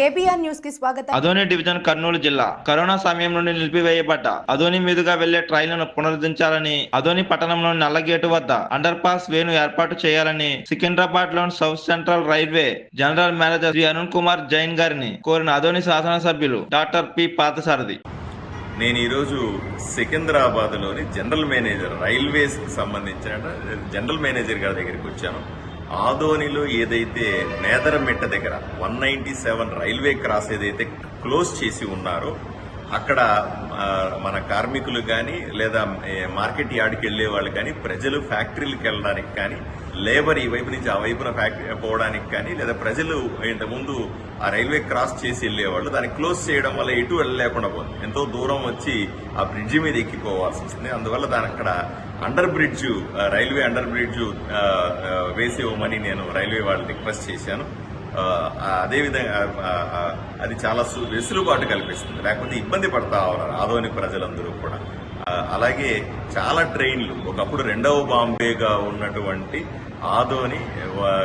KBR న్యూస్కి స్వాగతం. Adoni division Kurnool జిల్లా. కరోనా సమయం నుండి నిలిపివేయబడ్డ అదోని మీదుగా వెళ్ళే ట్రైన్లను పునరుద్ధరించాలని అదోని పట్టణంలోని నల్లగేటు వద్ద అండర్ పాస్ వేను ఏర్పాటు చేయాలని సికింద్రాబాద్లోని south central railway general manager Shri Arun Kumar Jain గారిని కోరిన అదోని శాసనసభ్యులు డాక్టర్ పి పాతసారథి. నేను ఈరోజు సికింద్రాబాద్లోని జనరల్ మేనేజర్ రైల్వేస్కి సంబంధించిన జనరల్ మేనేజర్ గారి దగ్గరికి వచ్చాను. ఆదోనిలో ఏదైతే నేదరమెట్ట దగ్గర one ninety seven railway cross ఏదైతే క్లోజ్ చేసి ఉన్నారో అక్కడ మన కార్మికులు కానీ లేదా మార్కెట్ యార్డ్కి వెళ్ళే వాళ్ళు కానీ ప్రజలు ఫ్యాక్టరీలకు వెళ్ళడానికి కానీ లేబర్ ఈ వైపు నుంచి ఆ వైపున ఫ్యాక్టరీ పోవడానికి కానీ లేదా ప్రజలు ఇంతకుముందు ఆ రైల్వే క్రాస్ చేసి వెళ్ళేవాళ్ళు దాన్ని క్లోజ్ చేయడం వల్ల ఎటు వెళ్ళలేకుండా పోతుంది. ఎంతో దూరం వచ్చి ఆ బ్రిడ్జి మీద ఎక్కిపోవాల్సి వస్తుంది. అందువల్ల దాని అక్కడ under bridge railway under bridge వేసి ఇవ్వమని నేను రైల్వే వాళ్ళు రిక్వెస్ట్ చేశాను. అదేవిధంగా అది చాలా సు- వెసులుబాటు కల్పిస్తుంది. లేకపోతే ఇబ్బంది పడతా ఉన్నారు ఆదోని ప్రజలందరూ కూడా. అలాగే చాలా ట్రైన్లు ఒకప్పుడు రెండవ బాంబేగా ఉన్నటువంటి ఆదోని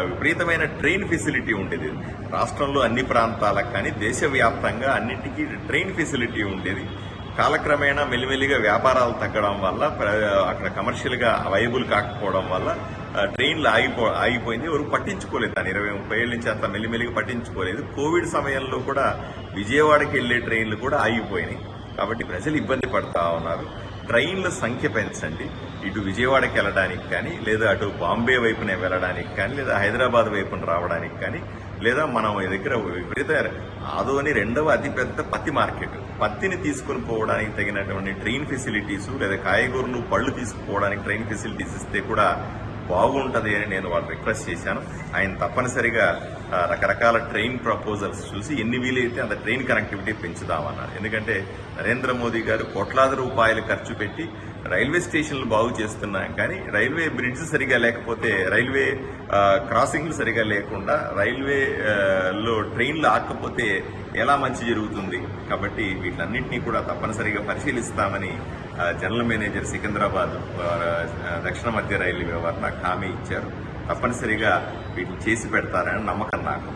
విపరీతమైన ట్రైన్ ఫెసిలిటీ ఉండేది. రాష్ట్రంలో అన్ని ప్రాంతాలకు కానీ దేశవ్యాప్తంగా అన్నిటికీ ట్రైన్ ఫెసిలిటీ ఉండేది. కాలక్రమేణా మెల్లిమెల్లిగా వ్యాపారాలు తగ్గడం వల్ల ప్ర- అక్కడ కమర్షియల్గా అవైబుల్ కాకపోవడం వల్ల ట్రైన్లు ఆగిపో ఆగిపోయింది. ఎవరు పట్టించుకోలేదు దాన్ని. ఇరవై ముప్పై ఏళ్ళ నుంచి అంత మెల్లిమెల్లిగా పట్టించుకోలేదు. కోవిడ్ సమయంలో కూడా విజయవాడకి వెళ్ళే ట్రైన్లు కూడా ఆగిపోయినాయి. కాబట్టి ప్రజలు ఇబ్బంది పడతా ఉన్నారు. ట్రైన్ల సంఖ్య పెంచండి. ఇటు విజయవాడకి వెళ్ళడానికి కానీ లేదా అటు బాంబే వైపున వెళ్ళడానికి కానీ లేదా హైదరాబాద్ వైపున రావడానికి కానీ లేదా మనం దగ్గర విపరీత ఆదోని రెండవ అతిపెద్ద పత్తి మార్కెట్. పత్తిని తీసుకుని పోవడానికి తగినటువంటి ట్రైన్ ఫెసిలిటీస్ లేదా కాయగూరలు పళ్ళు తీసుకుపోవడానికి ట్రైన్ ఫెసిలిటీస్ ఇస్తే కూడా బాగుంటుంది అని నేను వాళ్ళు రిక్వెస్ట్ చేశాను. ఆయన తప్పనిసరిగా రకరకాల ట్రైన్ ప్రపోజల్స్ చూసి ఎన్ని వీలైతే అంత ట్రైన్ కనెక్టివిటీ పెంచుదామన్నారు. ఎందుకంటే నరేంద్ర మోదీ గారు కోట్లాది రూపాయలు ఖర్చు పెట్టి రైల్వే స్టేషన్లు బాగు చేస్తున్నాం కానీ రైల్వే బ్రిడ్జ్ సరిగా లేకపోతే రైల్వే క్రాసింగ్లు సరిగా లేకుండా రైల్వే లో ట్రైన్లు ఆకపోతే ఎలా మంచి జరుగుతుంది? కాబట్టి వీటన్నింటినీ కూడా తప్పనిసరిగా పరిశీలిస్తామని జనరల్ మేనేజర్ సికింద్రాబాద్ దక్షిణ మధ్య రైల్వే వారు నాకు హామీ ఇచ్చారు. తప్పనిసరిగా వీటిని చేసి పెడతారని నమ్మకం నాకు.